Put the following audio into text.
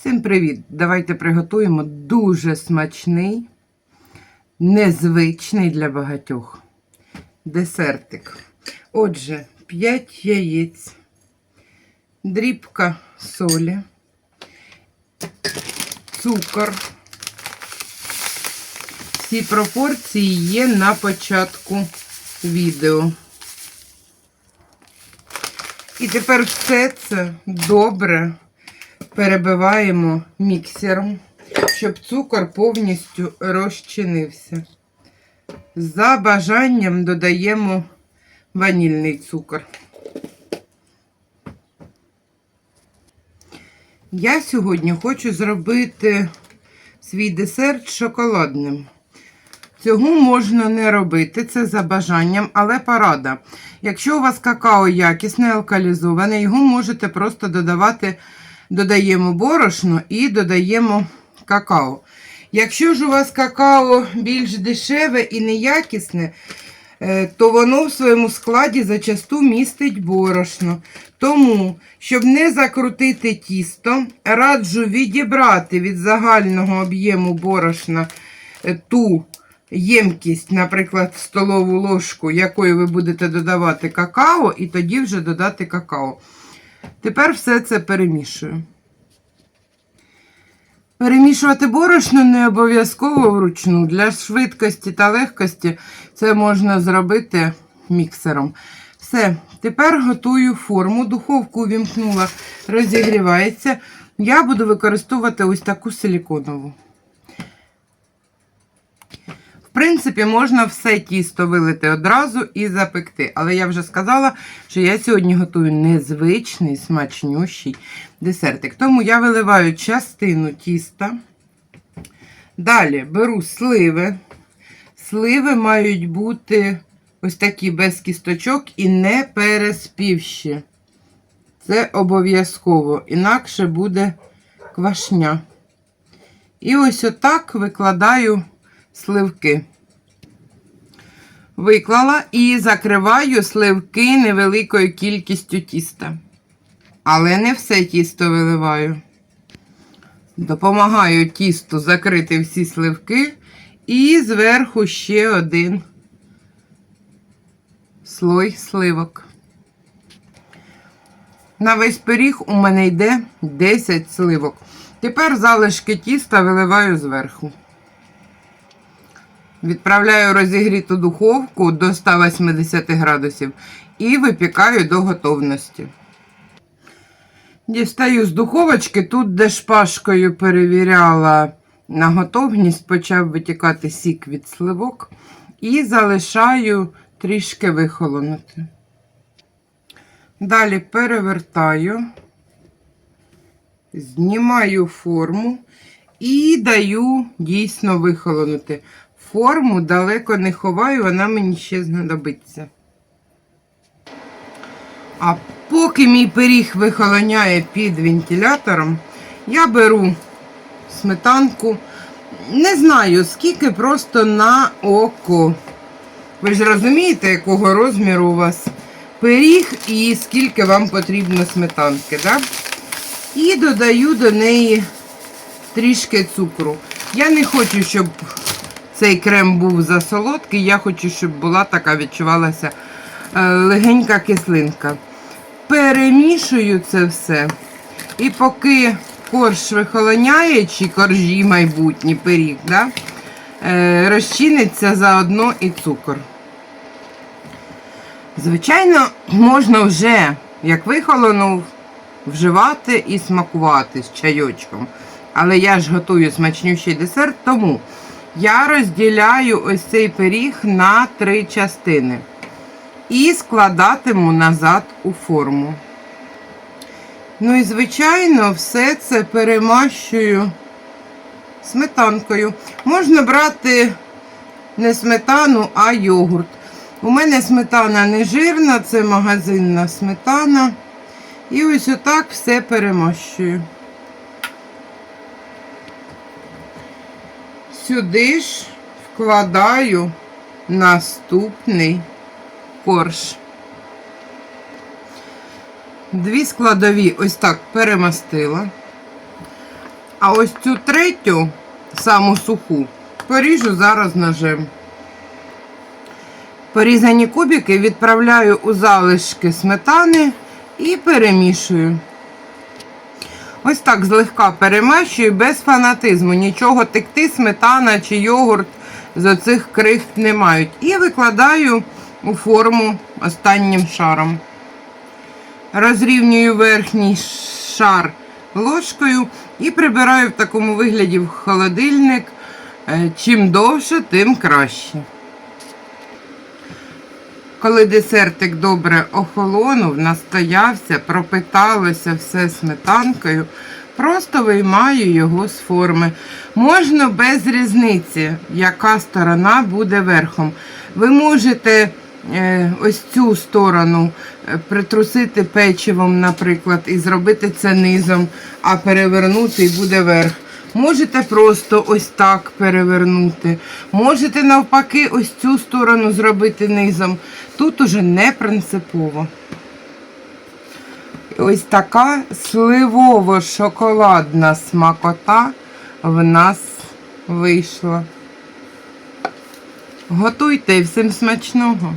Всім привіт! Давайте приготуємо дуже смачний, незвичний для багатьох десертик. Отже, 5 яєць, дрібка солі, цукор. Всі пропорції є на початку відео. І тепер все це добре перебиваємо міксером, щоб цукор повністю розчинився. За бажанням додаємо ванільний цукор. Я сьогодні хочу зробити свій десерт шоколадним. Цього можна не робити, це за бажанням, але порада. Якщо у вас какао якісне, алкалізоване, його можете просто додавати, додаємо борошно і додаємо какао. Якщо ж у вас какао більш дешеве і неякісне, е, то воно в своєму складі зачасту містить борошно. Тому, щоб не закрутити тісто, раджу відібрати від загального об'єму борошна е, ту ємкість, наприклад, столову ложку, якою ви будете додавати какао, і тоді вже додати какао. Тепер все це перемішую. Перемішувати борошно не обов'язково вручну. Для швидкості та легкості це можна зробити міксером. Все, тепер готую форму. Духовку увімкнула, розігрівається. Я буду використовувати ось таку силіконову. Принципі, можна все тісто вилити одразу і запекти. Але я вже сказала, що я сьогодні готую незвичний, смачнющий десертик. Тому я виливаю частину тіста. Далі беру сливи. Сливи мають бути ось такі без кісточок і не переспівші. Це обов'язково, інакше буде квашня. І ось отак викладаю сливки. Виклала і закриваю сливки невеликою кількістю тіста. Але не все тісто виливаю. Допомагаю тісту закрити всі сливки і зверху ще один слой сливок. На весь пиріг у мене йде 10 сливок. Тепер залишки тіста виливаю зверху. Відправляю розігріту духовку до 180 градусів і випікаю до готовності. Дістаю з духовочки, тут, де шпажкою перевіряла на готовність, почав витікати сік від сливок і залишаю трішки вихолонути. Далі перевертаю, знімаю форму і даю дійсно вихолонути. Форму далеко не ховаю, вона мені ще знадобиться. А поки мій пиріг вихолоняє під вентилятором, я беру сметанку. Не знаю, скільки просто на око. Ви ж розумієте, якого розміру у вас пиріг і скільки вам потрібно сметанки, так? І додаю до неї трішки цукру. Я не хочу, щоб цей крем був засолодкий, я хочу, щоб була така відчувалася е, легенька кислинка. Перемішую це все. І поки корж вихолоняє, чи коржі майбутні пиріг, да, е, розчиниться заодно і цукор. Звичайно, можна вже, як вихолонув, вживати і смакувати з чайочком. Але я ж готую смачнющий десерт, тому я розділяю ось цей пиріг на три частини і складатиму назад у форму. Ну і, звичайно, все це перемащую сметанкою. Можна брати не сметану, а йогурт. У мене сметана не жирна, це магазинна сметана. І ось отак все перемащую. Сюди ж вкладаю наступний корж. Дві складові ось так перемастила. А ось цю третю, саму суху, поріжу зараз ножем. Порізані кубики відправляю у залишки сметани і перемішую. Ось так злегка перемащую без фанатизму. Нічого текти, сметана чи йогурт з оцих крихт не мають. І викладаю у форму останнім шаром. Розрівнюю верхній шар ложкою і прибираю в такому вигляді в холодильник. Е, Чим довше, тим краще. Коли десертик добре охолонув, настоявся, пропиталося все сметанкою, просто виймаю його з форми. Можна без різниці, яка сторона буде верхом. Ви можете е, ось цю сторону е, притрусити печивом, наприклад, і зробити це низом, а перевернути і буде верх. Можете просто ось так перевернути. Можете навпаки ось цю сторону зробити низом. Тут уже не принципово. Ось така сливово-шоколадна смакота в нас вийшла. Готуйте і всім смачного!